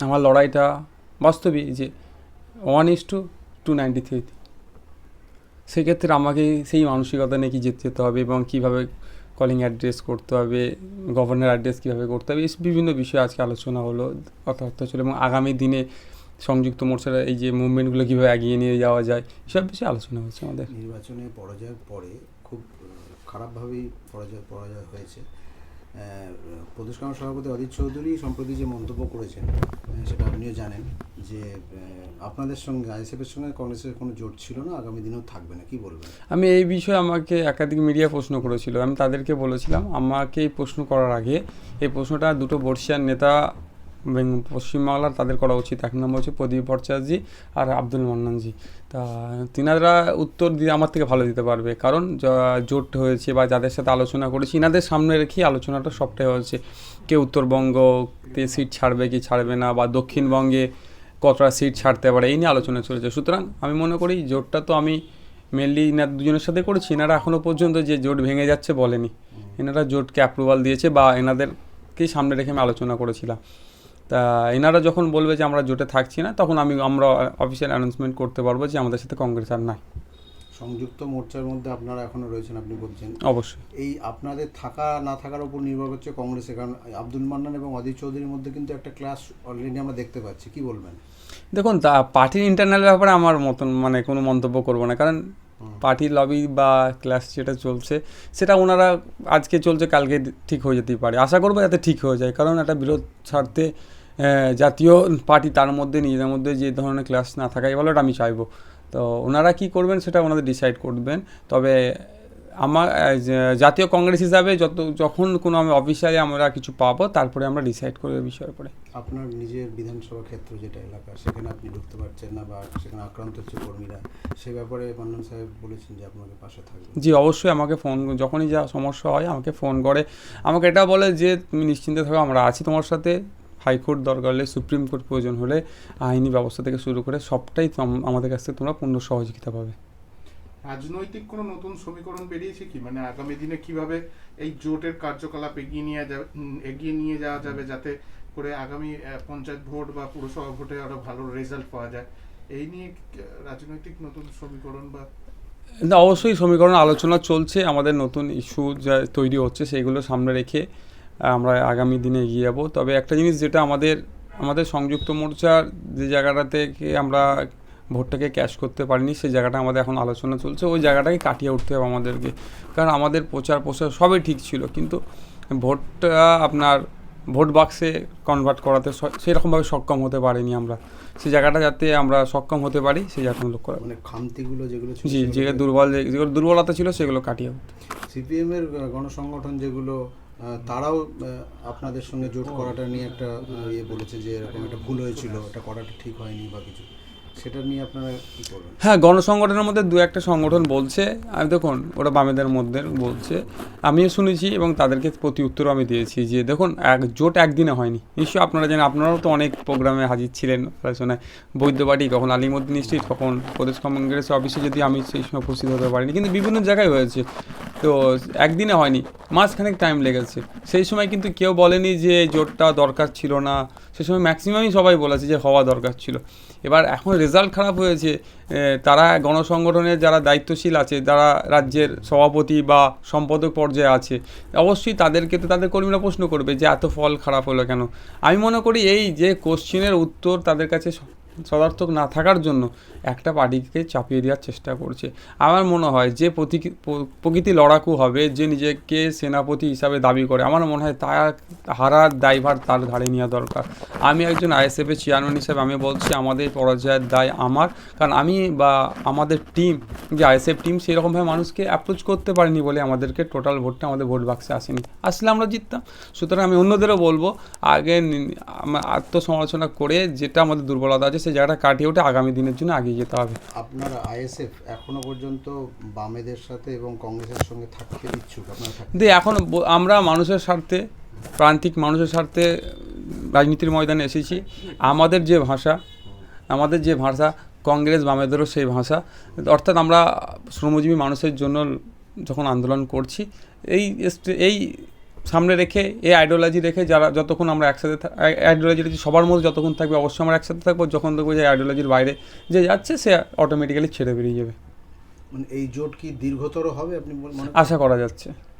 আমার লড়াইটা বাস্তবিক যে one is to two ninety three সেক্ষেত্রে আমাকে সেই মানসিকতা নিয়ে কি যেতে যেতে হবে এবং কীভাবে কলিং অ্যাড্রেস করতে হবে গভর্নর অ্যাড্রেস কীভাবে করতে হবে এই বিভিন্ন বিষয়ে আজকে আলোচনা হলো, কথাবার্তা ছিল এবং আগামী দিনে সংযুক্ত মোর্চার এই যে মুভমেন্টগুলো কীভাবে এগিয়ে নিয়ে যাওয়া যায়, এসব বিষয়ে আলোচনা হচ্ছে আমাদের। নির্বাচনে পরাজয়ের পরে খুব খারাপভাবেই পরাজয় পরাজয় হয়েছে। প্রদেশ কংগ্রেস সভাপতি অজিত চৌধুরী সম্প্রতি যে মন্তব্য করেছেন সেটা আপনিও জানেন যে আপনাদের সঙ্গে আইএসএফের সঙ্গে কংগ্রেসের কোনো জোট ছিল না, আগামী দিনেও থাকবে না, কি বলবেন? আমি এই বিষয়ে আমাকে একাধিক মিডিয়া প্রশ্ন করেছিল। আমি তাদেরকে বলেছিলাম, আমাকে এই প্রশ্ন করার আগে এই প্রশ্নটা দুটো বর্ষিয়ার নেতা পশ্চিমবাংলার তাদের করা উচিত। এক নম্বর হচ্ছে প্রদীপ ভট্টাচার্যজি আর আব্দুল মান্নানজি। তা তিনারা উত্তর দিয়ে আমার থেকে ভালো দিতে পারবে। কারণ জোট হয়েছে বা যাদের সাথে আলোচনা করেছি, ইনাদের সামনে রেখেই আলোচনাটা সবটাই হয়েছে। কে উত্তরবঙ্গতে সিট ছাড়বে, কি ছাড়বে না, বা দক্ষিণবঙ্গে কতটা সিট ছাড়তে পারে, এই নিয়ে আলোচনা চলেছে। সুতরাং আমি মনে করি জোটটা তো আমি মেনলি ইনার দুজনের সাথে করেছি। এনারা এখনও পর্যন্ত যে জোট ভেঙে যাচ্ছে বলেনি। এনারা জোটকে অ্যাপ্রুভাল দিয়েছে বা এনাদেরকেই সামনে রেখে আমি আলোচনা করেছিলাম। তা এনারা যখন বলবে যে আমরা জোটে থাকছি না তখন আমি আমরা অফিসিয়াল অ্যানাউন্সমেন্ট করতে পারব যে আমাদের সাথে কংগ্রেস আর নাই। সংযুক্ত মোর্চার মধ্যে আপনারা এখনও রয়েছেন আপনি বলছেন। অবশ্যই। এই আপনাদের থাকা না থাকার উপর নির্ভর করছে কংগ্রেসে কারণ আব্দুল মান্নান এবং অজিত চৌধুরীর মধ্যে কিন্তু একটা ক্লাস অলরেডি আমরা দেখতে পাচ্ছি কি বলবেন? দেখুন তা পার্টির ইন্টারনাল ব্যাপারে আমার মতন মানে কোনো মন্তব্য করব না কারণ পার্টির লবি বা ক্লাস যেটা চলছে, সেটা ওনারা আজকে চলছে, কালকে ঠিক হয়ে যেতেই পারে। আশা করব যাতে ঠিক হয়ে যায়, কারণ একটা বিরোধ ছাড়তে জাতীয় পার্টি তার মধ্যে, নিজেদের মধ্যে যে ধরনের ক্লাস না থাকাই ভালো এটা আমি চাইব। তো ওনারা কি করবেন, সেটা ওনাদের ডিসাইড করবেন। তবে আমার জাতীয় কংগ্রেস হিসাবে যত যখন কোনো আমি অফিসিয়ালি আমরা কিছু পাবো তারপরে আমরা ডিসাইড করব বিষয়ের উপরে। আপনার নিজের বিধানসভা ক্ষেত্র যেটা এলাকা সেখানে আপনি ঢুকতে পারছেন না বা সেখানে আক্রান্ত হচ্ছে কর্মীরা সে ব্যাপারে মান্নান সাহেব বলেছেন যে আপনাকে পাশে থাকবে। জি অবশ্যই আমাকে ফোন যখনই যা সমস্যা হয় আমাকে ফোন করে। আমাকে এটা বলে যে তুমি নিশ্চিন্তে থাকো আমরা আছি তোমার সাথে। হাইকোর্ট দরকার হলে সুপ্রিম কোর্ট প্রয়োজন হলে আইনি ব্যবস্থা থেকে শুরু করে সবটাই আমাদের কাছ থেকে তোমরা পূর্ণ সহযোগিতা পাবে। রাজনৈতিক কোনো নতুন সমীকরণ বেরিয়েছে কি? মানে আগামী দিনে কীভাবে এই জোটের কার্যকলাপ এগিয়ে নিয়ে যাবে এগিয়ে নিয়ে যাওয়া যাবে যাতে করে আগামী পঞ্চায়েত ভোট বা পুরসভা ভোটে আরও ভালো রেজাল্ট পাওয়া যায়? এই নিয়ে রাজনৈতিক নতুন সমীকরণ বা না, অবশ্যই সমীকরণ আলোচনা চলছে। আমাদের নতুন ইস্যু যা তৈরি হচ্ছে সেইগুলো সামনে রেখে আমরা আগামী দিনে এগিয়ে যাব। তবে একটা জিনিস যেটা আমাদের আমাদের সংযুক্ত মোর্চার যে জায়গাটা থেকে আমরা ভোটটাকে ক্যাশ করতে পারিনি সেই জায়গাটা আমাদের এখন আলোচনা চলছে ওই জায়গাটাকে কাটিয়ে উঠতে হবে আমাদেরকে। কারণ আমাদের প্রচার প্রসার সবই ঠিক ছিল কিন্তু ভোটটা আপনার ভোট বাক্সে কনভার্ট করাতে সেরকমভাবে সক্ষম হতে পারিনি আমরা। সেই জায়গাটা যাতে আমরা সক্ষম হতে পারি সেই জায়গাটা লক্ষ্য রাখব মানে খামতিগুলো যেগুলো ছিল জি যে দুর্বল যেগুলো দুর্বলতা ছিল সেগুলো কাটিয়ে উঠতে। সিপিএম এর গণসংগঠন যেগুলো তারাও আপনাদের সঙ্গে জোট করাটা নিয়ে একটা ইয়ে বলেছে যে এরকম একটা ভুল হয়েছিল এটা করাটা ঠিক হয়নি বা কিছু। সেটা নিয়ে আপনারা কি করবেন? হ্যাঁ গণসংগঠনের মধ্যে দু একটা সংগঠন বলছে। আমি দেখুন, ওরা বামেদের মধ্যে বলছে। আমিও শুনেছি এবং তাদেরকে প্রতি উত্তরও আমি দিয়েছি যে, দেখুন, এক জোট একদিনে হয়নি। নিশ্চয়ই আপনারা জানেন, আপনারাও তো অনেক প্রোগ্রামে হাজির ছিলেন। আলোচনায় বৈদ্যবাড়ি কখন আলিমুদ্দিন স্ট্রিট কখন প্রদেশ কংগ্রেস অফিসে যদি আমি সেই সময় উপস্থিত হতে পারিনি, কিন্তু বিভিন্ন জায়গায় হয়েছে। তো একদিনে হয়নি, মাসখানেক টাইম লেগেছে। সেই সময় কিন্তু কেউ বলেনি যে, জোটটা দরকার ছিল না। সেই সময় ম্যাক্সিমামই সবাই বলেছে যে, হওয়া দরকার ছিল। এবার এখন রেজাল্ট খারাপ হয়েছে তারা গণসংগঠনের যারা দায়িত্বশীল আছে, যারা রাজ্যের সভাপতি বা সম্পাদক পর্যায়ে আছে, অবশ্যই তাদেরকে তো তাদের কর্মীরা প্রশ্ন করবে যে এত ফল খারাপ হলো কেন? আমি মনে করি এই যে কোশ্চিনের উত্তর তাদের কাছে সদার্থক না থাকার জন্য একটা পার্টিকে চাপিয়ে দেওয়ার চেষ্টা করছে। আমার মনে হয় যে প্রকৃতি লড়াকু হবে, যে নিজেকে সেনাপতি হিসাবে দাবি করে, আমার মনে হয় তার হারার দায়ভার তার ধারে নেওয়া দরকার। আমি একজন আইএসএফের চেয়ারম্যান হিসেবে আমি বলছি, আমাদের পরাজয়ের দায় আমার, কারণ আমি বা আমাদের টিম, যে আইএসএফ টিম সেরকমভাবে মানুষকে অ্যাপ্রোচ করতে পারিনি বলে আমাদেরকে টোটাল ভোটটা আমাদের ভোট বাক্সে আসেনি। আসলে আমরা জিততাম। সুতরাং আমি অন্যদেরও বলব, আগে আত্মসমালোচনা করে যেটা আমাদের দুর্বলতা আছে সেই জায়গাটা কাটিয়ে উঠে আগামী দিনের জন্য এগিয়ে যেতে হবে। আপনারা আইএসএফ এখনও পর্যন্ত বামেদের সাথে এবং কংগ্রেসের সঙ্গে থাকতে ইচ্ছুক? আপনারা দিয়ে এখন আমরা মানুষের স্বার্থে প্রান্তিক মানুষের স্বার্থে রাজনীতির ময়দানে এসেছি। আমাদের যে ভাষা আমাদের যে ভাষা কংগ্রেস বামেদেরও সেই ভাষা। অর্থাৎ আমরা শ্রমজীবী মানুষের জন্য যখন আন্দোলন করছি এই এই সামনে রেখে এই আইডিওলজি রেখে যারা যতক্ষণ আমরা একসাথে আইডিওলজি সবার মধ্যে যতক্ষণ থাকবে অবশ্যই আমরা একসাথে থাকব। যখন দেখব যে আইডিওলজির বাইরে যে যাচ্ছে সে অটোমেটিক্যালি ছেড়ে বেরিয়ে যাবে। মানে এই জোট কি দীর্ঘতর হবে আপনি মনে আশা করা যাচ্ছে।